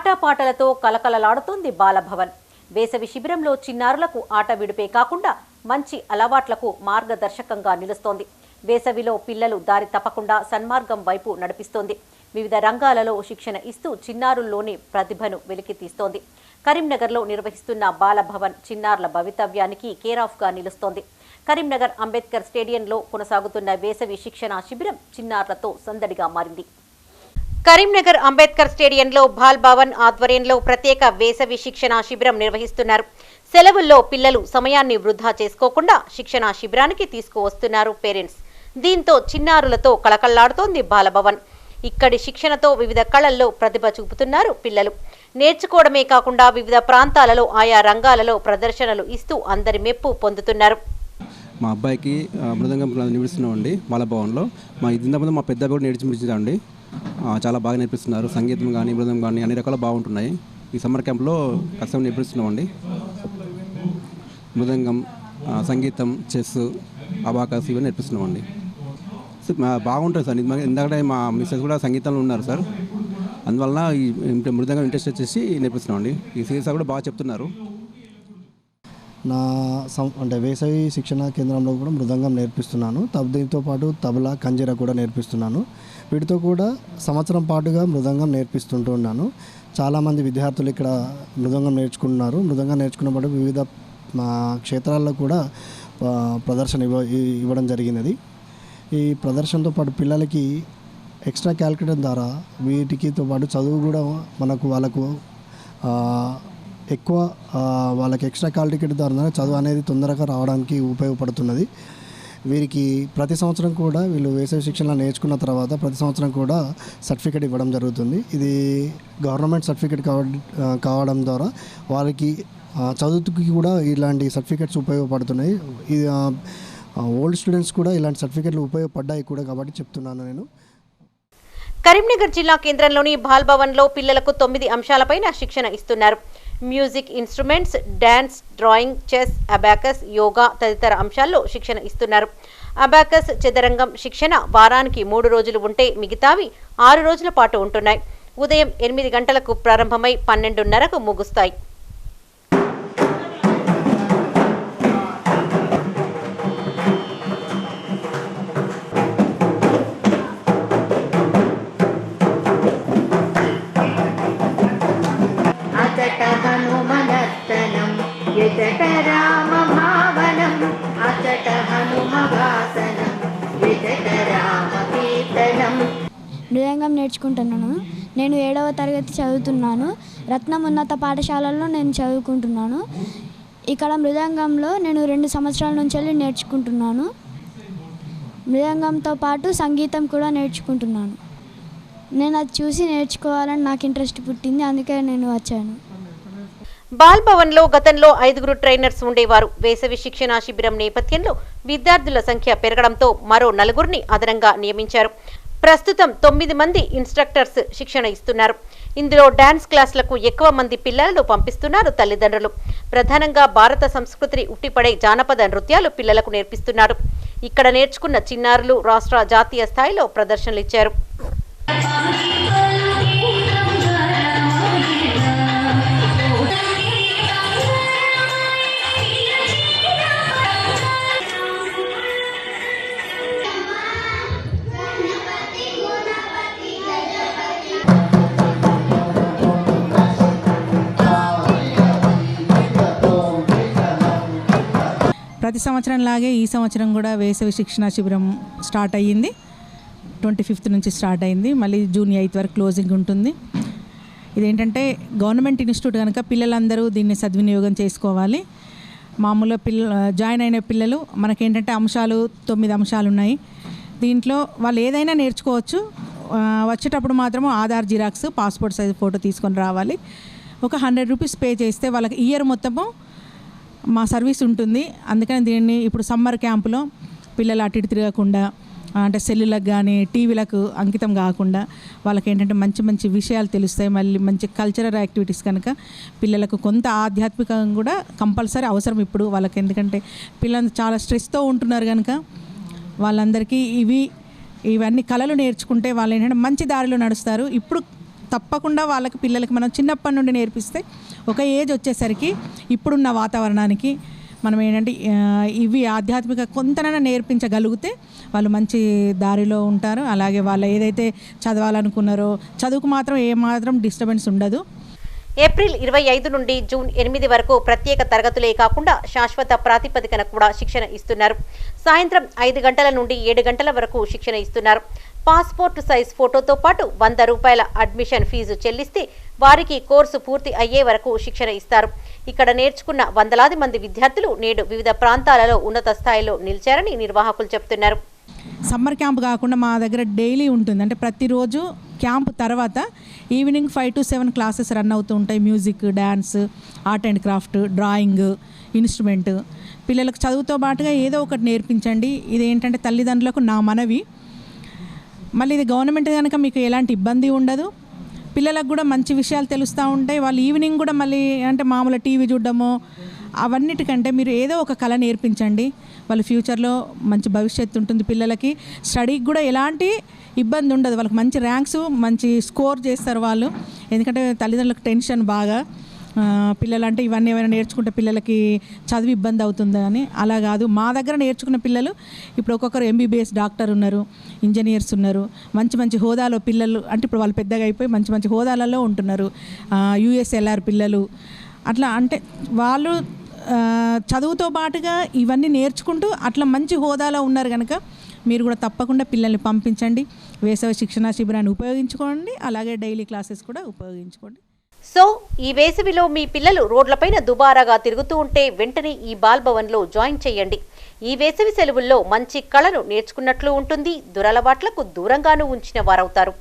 ఆటపాటలతో కలకలలాడుతోంది బాలభవన్. వేసవి శిబిరంలో చిన్నారులకు ఆట విడిపే కాకుండా మంచి అలవాట్లకు మార్గదర్శకంగా నిలుస్తోంది. వేసవిలో పిల్లలు దారి తప్పకుండా సన్మార్గం వైపు నడిపిస్తోంది. వివిధ రంగాలలో శిక్షణ ఇస్తూ చిన్నారుల్లోని ప్రతిభను వెలికితీస్తోంది కరీంనగర్లో నిర్వహిస్తున్న బాలభవన్ చిన్నారుల భవితవ్యానికి కేరాఫ్గా గా నిలుస్తోంది. కరీంనగర్ అంబేద్కర్ స్టేడియంలో కొనసాగుతున్న వేసవి శిక్షణ శిబిరం చిన్నారులతో సందడిగా మారింది. కరీంనగర్ అంబేద్కర్ స్టేడియంలో బాల్ భవన్ ఆధ్వర్యంలో ప్రత్యేక వేసవి శిక్షణ శిబిరం నిర్వహిస్తున్నారు. సెలవుల్లో పిల్లలు సమయాన్ని వృధా చేసుకోకుండా శిక్షణ శిబిరానికి తీసుకువస్తున్నారు పేరెంట్స్. దీంతో చిన్నారులతో కళకళ్ళాడుతోంది బాలభవన్ ఇక్కడి శిక్షణతో వివిధ కళల్లో ప్రతిభ చూపుతున్నారు పిల్లలు. నేర్చుకోవడమే కాకుండా వివిధ ప్రాంతాలలో ఆయా రంగాలలో ప్రదర్శనలు ఇస్తూ అందరి మెప్పు పొందుతున్నారు. మా అబ్బాయికి మృదంగం మృదంగం నేర్పిస్తున్నామండి బాలభవన్లో మా ఇంతకుముందు మా పెద్ద కూడా నేర్పించామండి చాలా బాగా నేర్పిస్తున్నారు. సంగీతం కానీ మృదం కానీ అన్ని రకాలు బాగుంటున్నాయి. ఈ సమ్మర్ క్యాంప్లో కష్టం నేర్పిస్తున్నామండి. మృదంగం సంగీతం చెస్ అబాకస్ ఇవన్నీ నేర్పిస్తున్నామండి. మా- బాగుంటుంది సార్. ఇందాక- ఇందాకటే మా మిస్సెస్ కూడా సంగీతంలో ఉన్నారు సార్. అందువలన ఈ మృదంగం ఇంట్రెస్ట్ వచ్చేసి నేర్పిస్తున్నామండి. ఈ సీరియస్ కూడా బాగా చెప్తున్నారు. నా సం అంటే వేసవి శిక్షణ కేంద్రంలో కూడా మృదంగం నేర్పిస్తున్నాను. తబ్ దీంతో పాటు తబలా కంజీర కూడా నేర్పిస్తున్నాను. వీటితో కూడా సంవత్సరం పాటుగా మృదంగం నేర్పిస్తుంటూ ఉన్నాను. చాలామంది విద్యార్థులు ఇక్కడ మృదంగం నేర్చుకుంటున్నారు. మృదంగం నేర్చుకున్నప్పుడు వివిధ మా క్షేత్రాల్లో కూడా ప్రదర్శన ఇవ్వ ఇవ్వడం జరిగినది. ఈ ప్రదర్శనతో పాటు పిల్లలకి ఎక్స్ట్రా క్యాలిక్యులేటర్ ద్వారా వీటికితో పాటు చదువు కూడా మనకు వాళ్ళకు ఎక్కువ వాళ్ళకి ఎక్స్ట్రా క్వాలిఫికేట్ ద్వారా చదువు అనేది తొందరగా రావడానికి ఉపయోగపడుతున్నది. వీరికి ప్రతి సంవత్సరం కూడా వీళ్ళు వేసవి శిక్షణ నేర్చుకున్న తర్వాత ప్రతి సంవత్సరం కూడా సర్టిఫికేట్ ఇవ్వడం జరుగుతుంది. ఇది గవర్నమెంట్ సర్టిఫికేట్ కావ కావడం ద్వారా వారికి చదువుకి కూడా ఇలాంటి సర్టిఫికేట్స్ ఉపయోగపడుతున్నాయి. ఇది ఓల్డ్ స్టూడెంట్స్ కూడా ఇలాంటి సర్టిఫికేట్లు ఉపయోగపడ్డాయి కూడా కాబట్టి చెప్తున్నాను నేను. కరీంనగర్ జిల్లా కేంద్రంలోని బాల్ భవన్లో పిల్లలకు తొమ్మిది అంశాలపైన శిక్షణ ఇస్తున్నారు. Music instruments dance drawing chess abacus yoga తదితర అంశాల్లో శిక్షణ ఇస్తున్నారు. అబాకస్ చదరంగం శిక్షణ వారానికి మూడు రోజులు ఉంటే మిగతావి ఆరు రోజుల పాటు ఉంటున్నాయి. ఉదయం ఎనిమిది గంటలకు ప్రారంభమై పన్నెండున్నరకు ముగుస్తాయి. మృదంగం నేర్చుకుంటున్నాను. నేను ఏడవ తరగతి చదువుతున్నాను. రత్నం ఉన్నత పాఠశాలలో నేను చదువుకుంటున్నాను. ఇక్కడ మృదంగంలో నేను రెండు సంవత్సరాల నుంచి వెళ్ళి నేర్చుకుంటున్నాను. మృదంగంతో పాటు సంగీతం కూడా నేర్చుకుంటున్నాను. నేను అది చూసి నేర్చుకోవాలని నాకు ఇంట్రెస్ట్ పుట్టింది. అందుకే నేను వచ్చాను. బాల్ భవన్లో గతంలో ఐదుగురు ట్రైనర్స్ ఉండేవారు. వేసవి శిక్షణ శిబిరం నేపథ్యంలో విద్యార్థుల సంఖ్య పెరగడంతో మరో నలుగురిని అదనంగా నియమించారు. ప్రస్తుతం తొమ్మిది మంది ఇన్స్ట్రక్టర్స్ శిక్షణ ఇస్తున్నారు. ఇందులో డాన్స్ క్లాసులకు ఎక్కువ మంది పిల్లలను పంపిస్తున్నారు తల్లిదండ్రులు. ప్రధానంగా భారత సంస్కృతిని ఉట్టిపడే జానపద నృత్యాలు పిల్లలకు నేర్పిస్తున్నారు. ఇక్కడ నేర్చుకున్న చిన్నారులు రాష్ట్ర జాతీయ స్థాయిలో ప్రదర్శనలు ఇచ్చారు. ప్రతి సంవత్సరం లాగే ఈ సంవత్సరం కూడా వేసవి శిక్షణ శిబిరం స్టార్ట్ అయ్యింది. ట్వంటీ ఫిఫ్త్ నుంచి స్టార్ట్ అయింది. మళ్ళీ జూన్ ఎయిత్ వరకు క్లోజింగ్ ఉంటుంది. ఇదేంటంటే గవర్నమెంట్ ఇన్స్టిట్యూట్ కనుక పిల్లలందరూ దీన్ని సద్వినియోగం చేసుకోవాలి. మామూలుగా పిల్ల జాయిన్ అయిన పిల్లలు మనకేంటంటే అంశాలు తొమ్మిది అంశాలు ఉన్నాయి. దీంట్లో వాళ్ళు ఏదైనా నేర్చుకోవచ్చు. వచ్చేటప్పుడు మాత్రం Aadhaar xerox passport size photo తీసుకొని రావాలి. ఒక హండ్రెడ్ రూపీస్ పే చేస్తే వాళ్ళకి ఇయర్ మొత్తము మా సర్వీస్ ఉంటుంది. అందుకని దీన్ని ఇప్పుడు సమ్మర్ క్యాంపులో పిల్లలు అటు ఇటు తిరగకుండా అంటే సెల్లులకు కానీ టీవీలకు అంకితం కాకుండా వాళ్ళకి ఏంటంటే మంచి మంచి విషయాలు తెలుస్తాయి. మళ్ళీ మంచి కల్చరల్ యాక్టివిటీస్ కనుక పిల్లలకు కొంత ఆధ్యాత్మికంగా కూడా కంపల్సరీ అవసరం ఇప్పుడు వాళ్ళకి. ఎందుకంటే పిల్లలు చాలా స్ట్రెస్తో ఉంటున్నారు కనుక వాళ్ళందరికీ ఇవి ఇవన్నీ కళలు నేర్చుకుంటే వాళ్ళు ఏంటంటే మంచి దారిలో నడుస్తారు. ఇప్పుడు తప్పకుండా వాళ్ళకి పిల్లలకి మనం చిన్నప్పటి నుండి నేర్పిస్తే ఒక ఏజ్ వచ్చేసరికి ఇప్పుడున్న వాతావరణానికి మనం ఏంటంటే ఇవి ఆధ్యాత్మిక కొంతనైనా నేర్పించగలిగితే వాళ్ళు మంచి దారిలో ఉంటారు. అలాగే వాళ్ళు ఏదైతే చదవాలనుకున్నారో చదువుకు మాత్రం ఏమాత్రం డిస్టర్బెన్స్ ఉండదు. ఏప్రిల్ ఇరవై ఐదు నుండి జూన్ ఎనిమిది వరకు ప్రత్యేక తరగతులే కాకుండా శాశ్వత ప్రాతిపదికన కూడా శిక్షణ ఇస్తున్నారు. సాయంత్రం ఐదు గంటల నుండి ఏడు గంటల వరకు శిక్షణ ఇస్తున్నారు. పాస్పోర్ట్ సైజ్ ఫోటోతో పాటు వంద రూపాయల అడ్మిషన్ ఫీజు చెల్లిస్తే వారికి కోర్సు పూర్తి అయ్యే వరకు శిక్షణ ఇస్తారు. ఇక్కడ నేర్చుకున్న వందలాది మంది విద్యార్థులు నేడు వివిధ ప్రాంతాలలో ఉన్నత స్థాయిలో నిలిచారని నిర్వాహకులు చెబుతున్నారు. సమ్మర్ క్యాంప్ కాకుండా మా దగ్గర డైలీ ఉంటుంది. అంటే ప్రతిరోజు క్యాంప్ తర్వాత evening five to seven classes run అవుతూ ఉంటాయి. Music dance art and craft drawing instrument. పిల్లలకు చదువుతో పాటుగా ఏదో ఒకటి నేర్పించండి. ఇది ఏంటంటే తల్లిదండ్రులకు నా మనవి. మళ్ళీ ఇది గవర్నమెంట్ కనుక మీకు ఎలాంటి ఇబ్బంది ఉండదు. పిల్లలకు కూడా మంచి విషయాలు తెలుస్తూ ఉంటాయి. వాళ్ళు ఈవినింగ్ కూడా మళ్ళీ అంటే మామూలు టీవీ చూడడము అవన్నిటికంటే మీరు ఏదో ఒక కళ నేర్పించండి. వాళ్ళ ఫ్యూచర్లో మంచి భవిష్యత్తు ఉంటుంది పిల్లలకి. స్టడీకి కూడా ఎలాంటి ఇబ్బంది ఉండదు. వాళ్ళకి మంచి ర్యాంక్స్ మంచి స్కోర్ చేస్తారు వాళ్ళు. ఎందుకంటే తల్లిదండ్రులకు టెన్షన్ బాగా. పిల్లలు అంటే ఇవన్నీ ఏమైనా నేర్చుకుంటే పిల్లలకి చదువు ఇబ్బంది అవుతుందా అని? అలా కాదు. మా దగ్గర నేర్చుకున్న పిల్లలు ఇప్పుడు ఒక్కొక్కరు ఎంబీబీఎస్ డాక్టర్ ఉన్నారు ఇంజనీర్స్ ఉన్నారు మంచి మంచి హోదాలో పిల్లలు అంటే ఇప్పుడు వాళ్ళు పెద్దగా అయిపోయి మంచి మంచి హోదాలలో ఉంటున్నారు. యూఎస్ఎల్ఆర్ పిల్లలు అట్లా అంటే వాళ్ళు చదువుతో పాటుగా ఇవన్నీ నేర్చుకుంటూ అట్లా మంచి హోదాలో ఉన్నారు కనుక మీరు కూడా తప్పకుండా పిల్లల్ని పంపించండి. వేసవి శిక్షణ శిబిరాన్ని ఉపయోగించుకోండి. అలాగే డైలీ క్లాసెస్ కూడా ఉపయోగించుకోండి. సో ఈ వేసవిలో మీ పిల్లలు రోడ్లపైన దుబారాగా తిరుగుతూ ఉంటే వెంటనే ఈ బాల్ భవన్లో జాయిన్ చేయండి. ఈ వేసవి సెలవుల్లో మంచి కళను నేర్చుకున్నట్లు ఉంటుంది దురలవాట్లకు దూరంగానూ ఉంచిన వారవుతారు.